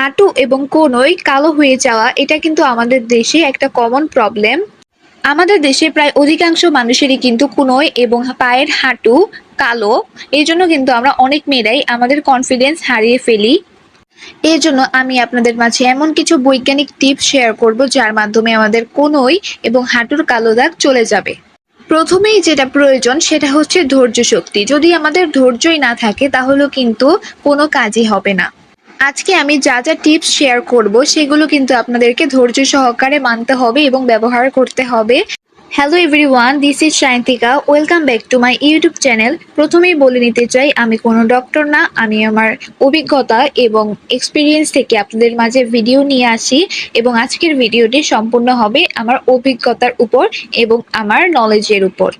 হাঁটু এবং কোনোই কালো হয়ে যাওয়া, এটা কিন্তু আমাদের দেশে একটা কমন প্রবলেম আমাদের দেশে প্রায় অধিকাংশ মানুষেরই কিন্তু কোনোই এবং পায়ের হাঁটু কালো। এই জন্য কিন্তু আমরা অনেক মেয়েরাই আমাদের কনফিডেন্স হারিয়ে ফেলি। এর জন্য আমি আপনাদের মাঝে এমন কিছু বৈজ্ঞানিক টিপস শেয়ার করব, যার মাধ্যমে আমাদের কোনোই এবং হাঁটুর কালো দাগ চলে যাবে। প্রথমেই যেটা প্রয়োজন, সেটা হচ্ছে ধৈর্য শক্তি। যদি আমাদের ধৈর্যই না থাকে তাহলে কিন্তু কোনো কাজই হবে না। আজকে আমি যা যা টিপস শেয়ার করব, সেগুলো কিন্তু আপনাদেরকে ধৈর্য সহকারে মানতে হবে এবং ব্যবহার করতে হবে। Hello everyone this is Shayantika welcome back to my YouTube channel প্রথমেই বলে নিতে চাই, আমি কোনো ডক্টর না, আমি আমার অভিজ্ঞতা এবং এক্সপিরিয়েন্স থেকে আপনাদের মাঝে ভিডিও নিয়ে আসি এবং আজকের ভিডিওটি সম্পূর্ণ হবে আমার অভিজ্ঞতার উপর এবং আমার নলেজের উপর।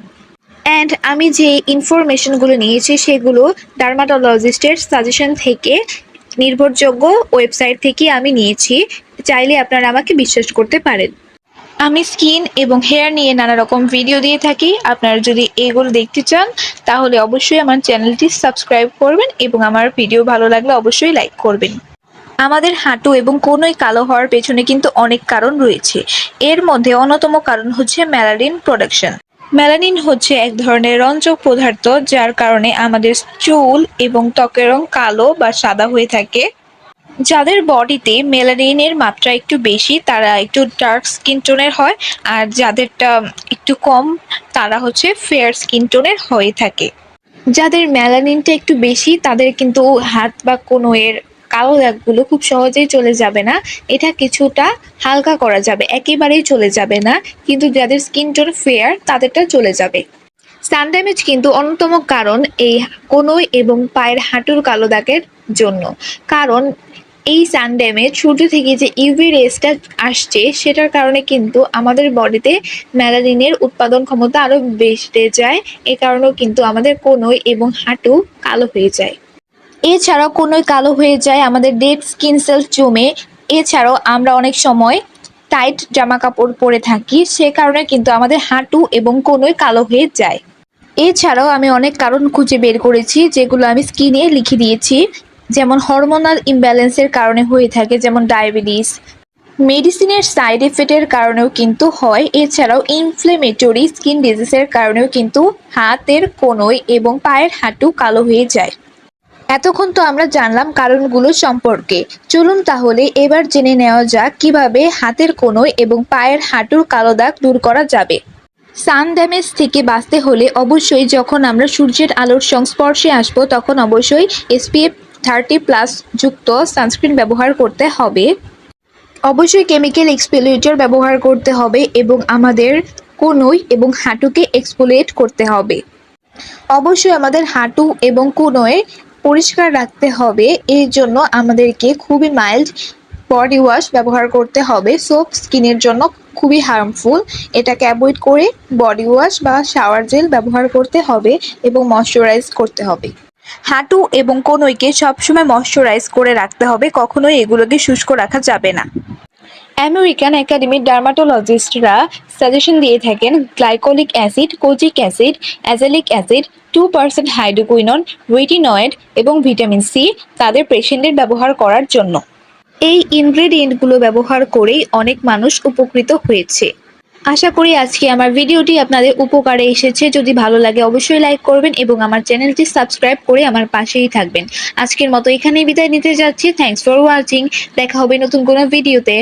অ্যান্ড আমি যে ইনফরমেশনগুলো নিয়েছি, সেগুলো ডার্মাটোলজিস্টের সাজেশন থেকে নির্ভরযোগ্য ওয়েবসাইট থেকে আমি নিয়েছি। চাইলে আপনারা আমাকে বিশ্বাস করতে পারেন। আমি স্কিন এবং হেয়ার নিয়ে নানা রকম ভিডিও দিয়ে থাকি। আপনারা যদি এগুলো দেখতে চান, তাহলে অবশ্যই আমার চ্যানেলটি সাবস্ক্রাইব করবেন এবং আমার ভিডিও ভালো লাগলে অবশ্যই লাইক করবেন। আমাদের হাঁটু এবং কোনোই কালো হওয়ার পেছনে কিন্তু অনেক কারণ রয়েছে। এর মধ্যে অন্যতম কারণ হচ্ছে ম্যালারিন প্রোডাকশন। ম্যালানিন হচ্ছে এক ধরনের রঞ্জক পদার্থ, যার কারণে আমাদের চুল এবং ত্বকের রং কালো বা সাদা হয়ে থাকে। যাদের বডিতে মেলানিনের মাত্রা একটু বেশি, তারা একটু ডার্ক স্কিন টোনের হয়, আর যাদেরটা একটু কম, তারা হচ্ছে ফেয়ার স্কিন টোনের হয়ে থাকে। যাদের মেলানিনটা একটু বেশি, তাদের কিন্তু হাত বা কোনো এর কালো দাগগুলো খুব সহজেই চলে যাবে না। এটা কিছুটা হালকা করা যাবে, একেবারেই চলে যাবে না, কিন্তু যাদের স্কিন টোন ফেয়ার তাদেরটা চলে যাবে। সান ড্যামেজ কিন্তু অন্যতম কারণ এই কোনোই এবং পায়ের হাঁটুর কালো দাগের জন্য। কারণ এই সান ড্যামেজ সূর্য থেকে যে ইউভি রেসটা আসছে, সেটার কারণে কিন্তু আমাদের বডিতে ম্যালারিনের উৎপাদন ক্ষমতা আরও বেড়ে যায়, এ কারণেও কিন্তু আমাদের কোনোই এবং হাঁটু কালো হয়ে যায়। এছাড়াও কোনোই কালো হয়ে যায় আমাদের ডেড স্কিন সেল জমে এছাড়াও আমরা অনেক সময় টাইট জামা কাপড় পরে থাকি, সে কারণে কিন্তু আমাদের হাঁটু এবং কোনোই কালো হয়ে যায়। এছাড়াও আমি অনেক কারণ খুঁজে বের করেছি যেগুলো আমি স্কিনে লিখে দিয়েছি, যেমন হরমোনাল ইমব্যালেন্সের কারণে হয়ে থাকে, যেমন ডায়াবেটিস। মেডিসিনের সাইড এফেক্টের কারণেও কিন্তু হয়, এছাড়াও ইনফ্লেমেটরি স্কিন ডিজিজের কারণেও কিন্তু হাতের কোনোই এবং পায়ের হাঁটু কালো হয়ে যায়। এতক্ষণ তো আমরা জানলাম কারণগুলো সম্পর্কে। চলুন তাহলে এবার জেনে নেওয়া যাক কীভাবে হাতের কোনোই এবং পায়ের হাঁটুর কালো দাগ দূর করা যাবে। সান ড্যামেজ থেকে বাঁচতে হলে অবশ্যই যখন আমরা সূর্যের আলোর সংস্পর্শে আসব, তখন অবশ্যই এসপিএফ থার্টি প্লাস যুক্ত সানস্ক্রিন ব্যবহার করতে হবে। অবশ্যই কেমিক্যাল এক্সপেলিয়েটর ব্যবহার করতে হবে এবং আমাদের কোনোই এবং হাঁটুকে এক্সপোলিয়েট করতে হবে। অবশ্যই আমাদের হাঁটু এবং কোনোয় পরিষ্কার রাখতে হবে, এর জন্য আমাদেরকে খুবই মাইল্ড বডি ওয়াশ ব্যবহার করতে হবে। সোপ স্কিনের জন্য খুবই হার্মফুল এটাকে অ্যাভয়েড করে বডি ওয়াশ বা শাওয়ার জেল ব্যবহার করতে হবে এবং ময়শ্চারাইজ করতে হবে। হাঁটু এবং কোনোইকে সবসময় ময়শ্চারাইজ করে রাখতে হবে, কখনোই এগুলোকে শুষ্ক রাখা যাবে না। আমেরিকান একাডেমির ডার্মাটোলজিস্টরা সাজেশন দিয়ে থাকেন glycolic acid kojic acid azelaic acid two percent hydroquinone retinoid এবং ভিটামিন সি তাদের পেশেন্টের ব্যবহার করার জন্য। এই ইনগ্রেডিয়েন্টগুলো ব্যবহার করেই অনেক মানুষ উপকৃত হয়েছে। আশা করি আজকে আমার ভিডিওটি আপনাদের উপকারে এসেছে। যদি ভালো লাগে অবশ্যই লাইক করবেন এবং আমার চ্যানেলটি সাবস্ক্রাইব করে আমার পাশেই থাকবেন। আজকের মতো এখানেই বিদায় নিতে যাচ্ছি। থ্যাংকস ফর ওয়াচিং দেখা হবে নতুন কোনো ভিডিওতে।